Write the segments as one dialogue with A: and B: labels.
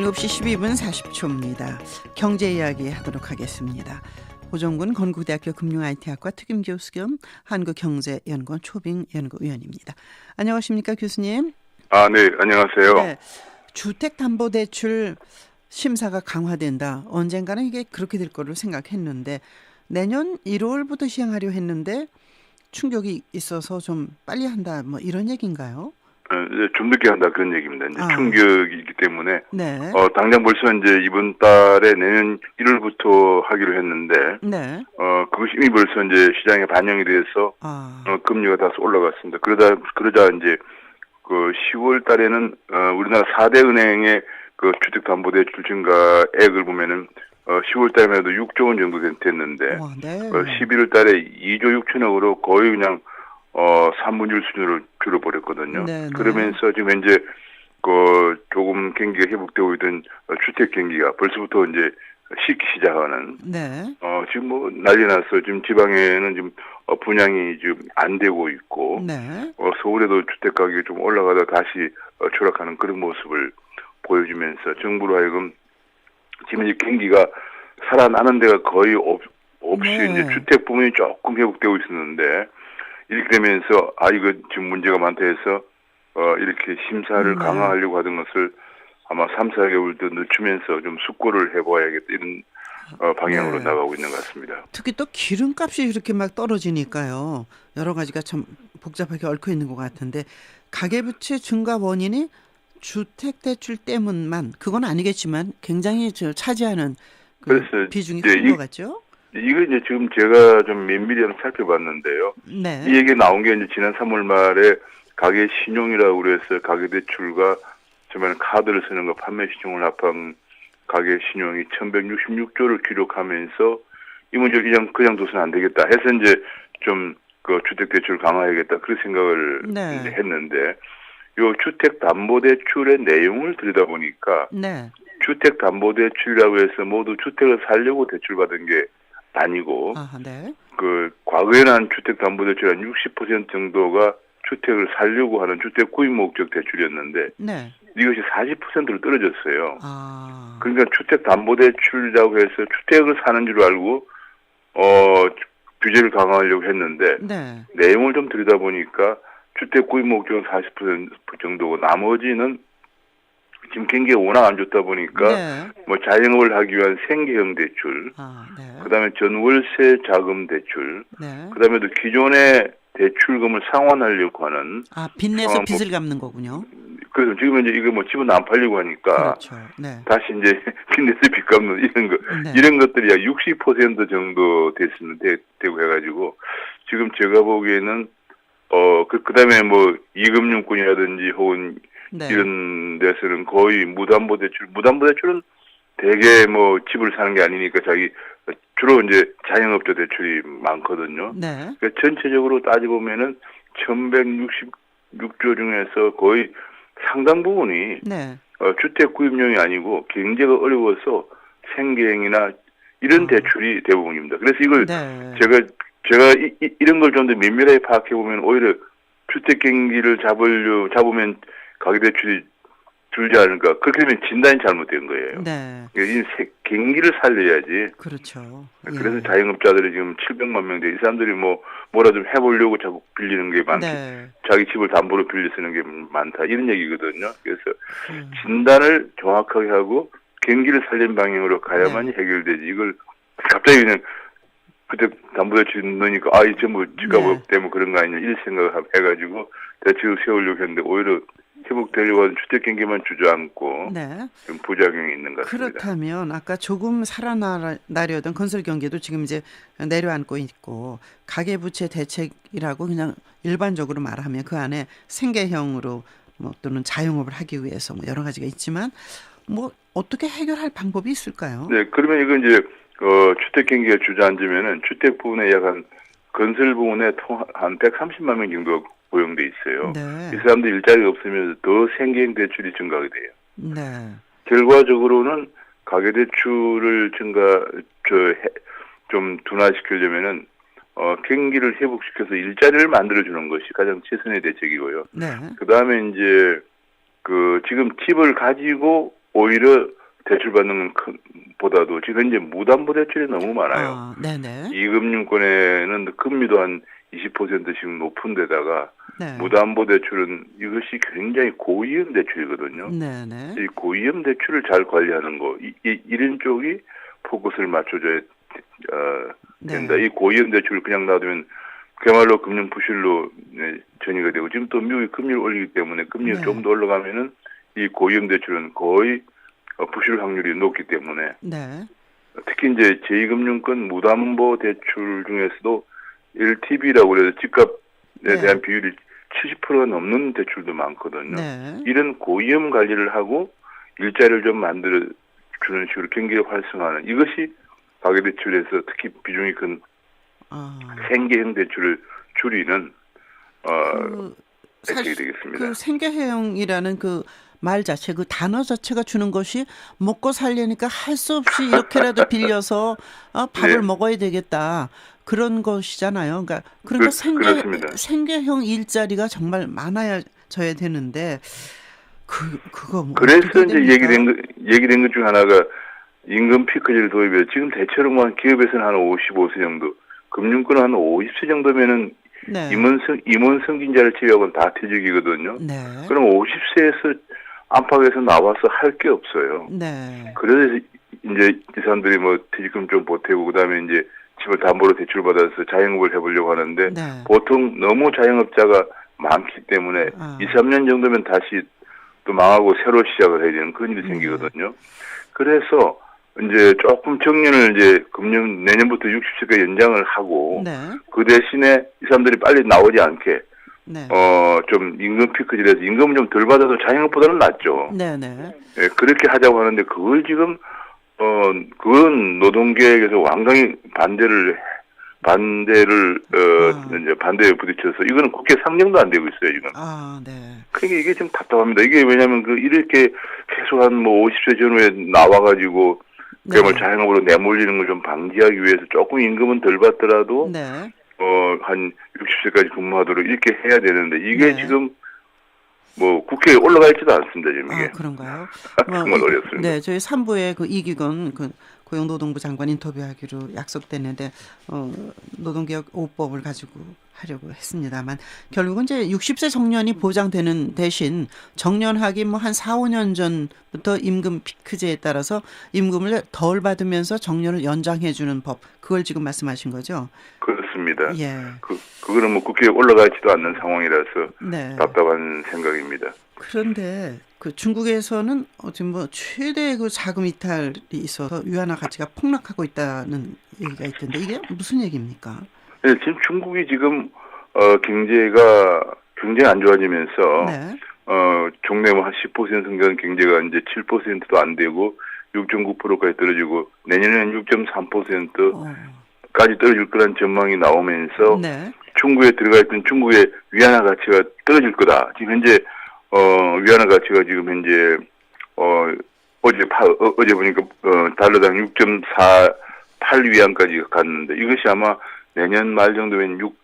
A: 7시 12분 40초입니다. 경제 이야기 하도록 하겠습니다. 고정군 건국대학교 금융IT학과 특임 교수 겸 한국경제연구원 초빙 연구위원입니다. 안녕하십니까 교수님?
B: 아, 네, 안녕하세요. 네,
A: 주택담보대출 심사가 강화된다. 언젠가는 이게 그렇게 될 거로 생각했는데 내년 1월부터 시행하려 했는데 충격이 있어서 좀 빨리 한다. 뭐 이런 얘기인가요?
B: 어, 좀 늦게 한다 그런 얘기입니다. 이제 아. 충격이기 때문에 네. 어 당장 벌써 이제 이번 달에 내년 1월부터 하기로 했는데 네. 어 그것이 이미 벌써 이제 시장에 반영이 돼서 아. 어, 금리가 다소 올라갔습니다. 그러다 그러자 이제 그 10월 달에는 어 우리나라 4대 은행의 그 주택 담보 대출 증가액을 보면은 어 10월 달에만 해도 6조 원 정도 됐는데 와, 네. 어, 11월 달에 2조 6천억으로 거의 그냥 어 3분의 1 수준으로 줄어버렸거든요. 네, 네. 그러면서 지금 현재 그 조금 경기가 회복되고 있던 주택 경기가 벌써부터 이제 식기 시작하는. 네. 어 지금 뭐 난리 났어. 지금 지방에는 지금 어, 분양이 지금 안 되고 있고. 네. 어 서울에도 주택 가격이 좀 올라가다 다시 어, 추락하는 그런 모습을 보여주면서 정부로 하여금 지금 이제 경기가 살아나는 데가 거의 없, 없이 네. 이제 주택 부분이 조금 회복되고 있었는데 이렇게 되면서 아 이거 지금 문제가 많다 해서 어 이렇게 심사를 네. 강화하려고 하던 것을 아마 3, 4개월 더 늦추면서 좀 숙고를 해봐야겠다 이런 어, 방향으로 네. 나가고 있는 것 같습니다.
A: 특히 또 기름값이 이렇게 막 떨어지니까요. 여러 가지가 참 복잡하게 얽혀 있는 것 같은데 가계부채 증가 원인이 주택 대출 때문만 그건 아니겠지만 굉장히 저 차지하는 그 비중이 큰 것 같죠?
B: 이거 이제 지금 제가 좀 면밀히 한번 살펴봤는데요. 네. 이 얘기 나온 게 이제 지난 3월 말에 가계 신용이라고 그래서 가계 대출과 정말 카드를 쓰는 거 판매 신용을 합한 가계 신용이 1166조를 기록하면서 이 문제를 그냥 그냥 둬서는 안 되겠다 해서 이제 좀 그 주택 대출 강화해야겠다 그런 생각을 네. 했는데 요 주택 담보 대출의 내용을 들여다보니까 네. 주택 담보 대출이라고 해서 모두 주택을 살려고 대출 받은 게 아니고 아, 네. 그 과거에는 한 주택담보대출 한 60% 정도가 주택을 살려고 하는 주택 구입 목적 대출이었는데 네. 이것이 40%로 떨어졌어요. 아. 그러니까 주택담보대출이라고 해서 주택을 사는 줄 알고 어 규제를 강화하려고 했는데 네. 내용을 좀 들여다보니까 주택 구입 목적은 40% 정도고 나머지는 지금 경기가 워낙 안 좋다 보니까 네. 뭐 자영업을 하기 위한 생계형 대출, 아, 네. 그다음에 전월세 자금 대출, 네. 그다음에 또 기존의 대출금을 상환하려고 하는
A: 아 빚내서 어, 빚을 갚는 거군요.
B: 그래서 지금 이제 이거 뭐 집은 안 팔리고 하니까 그렇죠. 네. 다시 이제 빚내서 빚 갚는 이런 거 네. 이런 것들이 약 60% 정도 됐으면 되, 되고 해가지고 지금 제가 보기에는 어 그 그 다음에 뭐 이금융권이라든지 혹은 네. 이런 데서는 거의 무담보 대출, 무담보 대출은 대개 뭐 집을 사는 게 아니니까 자기 주로 이제 자영업자 대출이 많거든요. 네. 그러니까 전체적으로 따져보면은 1166조 중에서 거의 상당 부분이 네. 어, 주택 구입용이 아니고 경제가 어려워서 생계형이나 이런 어. 대출이 대부분입니다. 그래서 이걸 네. 제가 제가 이, 이, 이런 걸 좀 더 면밀하게 파악해 보면 오히려 주택 경기를 잡으려 잡으면 가계 대출이 줄지 않을까. 그렇게 되면 진단이 잘못된 거예요. 네. 이 경기를 살려야지.
A: 그렇죠.
B: 그래서 예. 자영업자들이 지금 700만 명 돼. 이 사람들이 뭐 뭐라 좀 해보려고 자꾸 빌리는 게 많고 네. 자기 집을 담보로 빌려 쓰는 게 많다 이런 얘기거든요. 그래서 음. 진단을 정확하게 하고 경기를 살린 방향으로 가야만이 네. 해결되지. 이걸 갑자기 그냥 그때 담보대출 넣으니까 아 이제 뭐 집값 네. 때문에 그런 거 아니냐 이런 생각을 해가지고 대책을 세우려고 했는데 오히려 회복되려고 주택 경기만 주저앉고 네. 좀 부작용이 있는 것 같습니다.
A: 그렇다면 아까 조금 살아나려던 건설 경기도 지금 이제 내려앉고 있고 가계 부채 대책이라고 그냥 일반적으로 말하면 그 안에 생계형으로 뭐 또는 자영업을 하기 위해서 뭐 여러 가지가 있지만 뭐 어떻게 해결할 방법이 있을까요?
B: 네, 그러면 이건 이제 어, 주택 경기가 주저앉으면은 주택 부분에 약간 건설 부분에 한 130만 명 정도 고용돼 있어요. 네. 이 사람들 일자리가 없으면 더 생계형 대출이 증가하게 돼요. 네. 결과적으로는 가계 대출을 증가 저좀 둔화시키려면은 어 경기를 회복시켜서 일자리를 만들어 주는 것이 가장 최선의 대책이고요. 네. 그 다음에 이제 그 지금 집을 가지고 오히려 대출 받는 큰 보다도 지금 현재 무담보 대출이 너무 많아요.
A: 아, 네네.
B: 이금융권에는 금리도 한 20% 지금 높은 데다가 네. 무담보 대출은 이것이 굉장히 고위험 대출이거든요. 네 네. 이 고위험 대출을 잘 관리하는 거, 이, 이 이런 쪽이 포커스를 맞춰줘야 어, 된다. 네. 이 고위험 대출을 그냥 놔두면 그야말로 금융 부실로 네, 전이가 되고 지금 또 미국이 금리를 올리기 때문에 금리가 네. 조금 더 올라가면은 이 고위험 대출은 거의 어, 부실 확률이 높기 때문에 네. 특히 이제 제2금융권 무담보 대출 중에서도 LTV라고 해서 집값에 네. 대한 비율이 70%가 넘는 대출도 많거든요. 네. 이런 고위험 관리를 하고 일자리를 좀 만들어 주는 식으로 경기를 활성화하는 이것이 가계 대출에서 특히 비중이 큰 아. 생계형 대출을 줄이는 어, 그, 대책이 되겠습니다.
A: 그 생계형이라는 그 말 자체, 그 단어 자체가 주는 것이 먹고 살려니까 할 수 없이 이렇게라도 빌려서 어, 밥을 네. 먹어야 되겠다. 그런 것이잖아요. 그러니까 그러니까 그, 생계 그렇습니다. 생계형 일자리가 정말 많아져야 되는데 그 그거 뭐
B: 그래서 이제 얘기된 거 얘기된 것 중 하나가 임금 피크제를 도입해 지금 대체로 뭐 기업에서는 한 55세 정도, 금융권은 한 50세 정도면은 네. 임원 승 임원 승진자를 제외하고는 다 퇴직이거든요. 네. 그럼 50세에서 안팎에서 나와서 할 게 없어요. 네. 그래서 이제 이 사람들이 뭐 퇴직금 좀 보태고 그다음에 이제 집을 담보로 대출 받아서 자영업을 해보려고 하는데 네. 보통 너무 자영업자가 많기 때문에 아. 2, 3년 정도면 다시 또 망하고 새로 시작을 해야 되는 그런 일이 네. 생기거든요. 그래서 이제 조금 정년을 이제 금년 내년부터 60세까지 연장을 하고 네. 그 대신에 이 사람들이 빨리 나오지 않게 네. 어좀 임금 피크질에서 임금을 좀덜 받아도 자영업보다는 낫죠. 네네. 네. 예, 그렇게 하자고 하는데 그걸 지금 어 그건 노동계에서 완강히 반대를 반대를 어 아. 이제 반대에 부딪혀서 이거는 국회 상정도 안 되고 있어요 지금. 아 네. 그러니까 이게 좀 답답합니다. 이게 왜냐하면 그 이렇게 계속 한뭐 50세 전후에 나와가지고 그야말로 네. 자영업으로 내몰리는 걸 좀 방지하기 위해서 조금 임금은 덜 받더라도 네. 어한 60세까지 근무하도록 이렇게 해야 되는데 이게 네. 지금 뭐 국회에 올라가 있지도 않습니다 지금 이게.
A: 아, 그런가요?
B: 정말 뭐, 어렵습니다.
A: 네, 저희 3부에 그 이기건 그 고용노동부 장관 인터뷰하기로 약속됐는데 어, 노동개혁 5법을 가지고 하려고 했습니다만 결국은 이제 60세 정년이 보장되는 대신 정년하기 뭐 한 4, 5년 전부터 임금 피크제에 따라서 임금을 덜 받으면서 정년을 연장해 주는 법 그걸 지금 말씀하신 거죠?
B: 그렇습니다. 예. 그 그거는 뭐 국회에 올라가 있지도 않는 상황이라서 네. 답답한 생각입니다.
A: 그런데 그 중국에서는 어찌 뭐 최대 그 자금 이탈이 있어서 위안화 가치가 폭락하고 있다는 얘기가 있던데 이게 무슨 얘기입니까?
B: 네, 지금 중국이 지금 어 경제가 굉장히 안 좋아지면서 네. 어 종래 뭐 한 10% 성장 경제가 이제 7%도 안 되고 6.9%까지 떨어지고 내년에는 6.3%까지 떨어질 거란 전망이 나오면서 네. 중국에 들어가 있던 중국의 위안화 가치가 떨어질 거다. 지금 현재 어 위안화 가치가 지금 현재 어 어제 파, 어, 제 보니까 어 달러당 6.48 위안까지 갔는데 이것이 아마 내년 말 정도면 6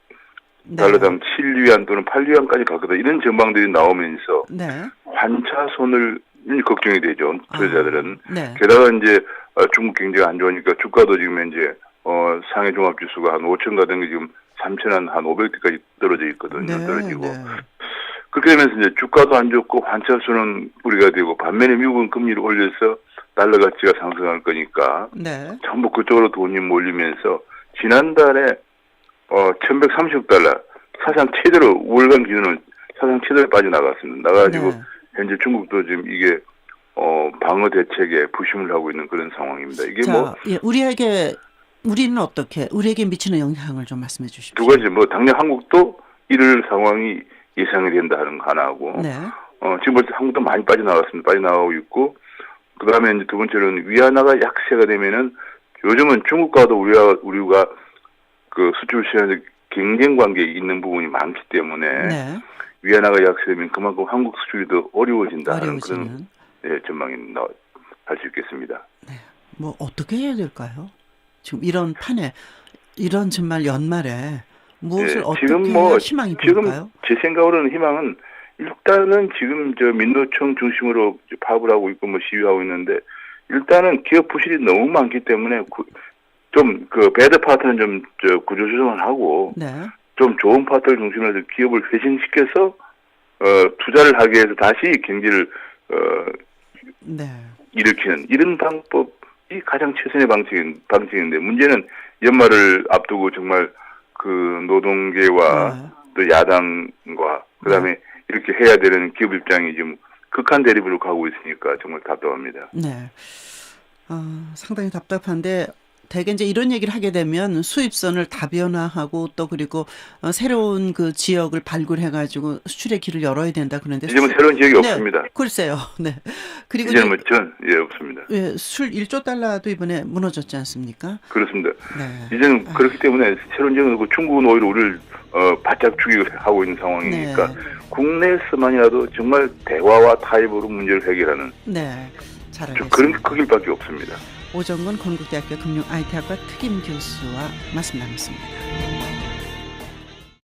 B: 네. 달러당 7위안 또는 8위안까지 갈 거다. 이런 전망들이 나오면서 네. 환차 손을 걱정이 되죠. 투자자들은. 아, 네. 게다가 이제 어, 중국 경제가 안 좋으니까 주가도 지금 현재 어 상해 종합 지수가 한 5천 가던 게 지금 3천 한, 한 500대까지 떨어져 있거든요. 네, 떨어지고. 네. 그렇게 되면서 이제 주가도 안 좋고 환차수는 우리가 되고 반면에 미국은 금리를 올려서 달러 가치가 상승할 거니까 네. 전부 그쪽으로 돈이 몰리면서 지난달에 어 1130달러 사상 최대로 월간 기준은 사상 최대로 빠져나갔습니다. 나가지고 네. 현재 중국도 지금 이게 어 방어 대책에 부심을 하고 있는 그런 상황입니다. 이게 자, 뭐
A: 예, 우리에게 우리는 어떻게 우리에게 미치는 영향을 좀 말씀해 주십시오.
B: 두 가지 뭐 당장 한국도 이럴 상황이 예상이 된다 하는 거 하나고 네. 어 지금 벌써 한국도 많이 빠져나갔습니다. 빠져나가고 있고 그 다음에 이제 두 번째로는 위안화가 약세가 되면은 요즘은 중국과도 우리가 우리가 그 수출 시장에 경쟁 관계에 있는 부분이 많기 때문에 네. 위안화가 약세되면 그만큼 한국 수출이 더 어려워진다 는 그런 네, 전망이 나할 수 있겠습니다. 네.
A: 뭐 어떻게 해야 될까요? 지금 이런 판에 이런 정말 연말에 무엇을 네, 어떻게 지금 뭐, 희망이
B: 지금 제 생각으로는 희망은 일단은 지금 저 민노총 중심으로 파업을 하고 있고 뭐 시위하고 있는데 일단은 기업 부실이 너무 많기 때문에 좀 그 배드 파트는 좀 저 구조 조정을 하고 네. 좀 좋은 파트를 중심으로 해서 기업을 회생시켜서 어 투자를 하기 위해서 다시 경기를 어 네. 일으키는 이런 방법이 가장 최선의 방식인 방식인데 문제는 연말을 앞두고 정말 그 노동계와 네. 또 야당과 그다음에 네. 이렇게 해야 되는 기업 입장이 지금 극한 대립으로 가고 있으니까 정말 답답합니다.
A: 네. 어, 상당히 답답한데 대개 이제 이런 얘기를 하게 되면 수입선을 다변화하고 또 그리고 어, 새로운 그 지역을 발굴해가지고 수출의 길을 열어야 된다 그러는데
B: 이제 뭐 새로운 지역이 네, 없습니다.
A: 글쎄요. 네.
B: 그리고 이제는 뭐 전 예 없습니다.
A: 예, 술 1조 달러도 이번에 무너졌지 않습니까?
B: 그렇습니다. 네. 이제는 아. 그렇기 때문에 새로운 지역은 없고 중국은 오히려 우리를 어, 바짝 죽이고 하고 있는 상황이니까 네. 국내에서만이라도 정말 대화와 타협으로 문제를 해결하는
A: 네. 잘
B: 알겠습니다. 그런 그 길밖에 없습니다.
A: 오정근 건국대학교 금융 IT학과 특임 교수와 말씀 나눴습니다.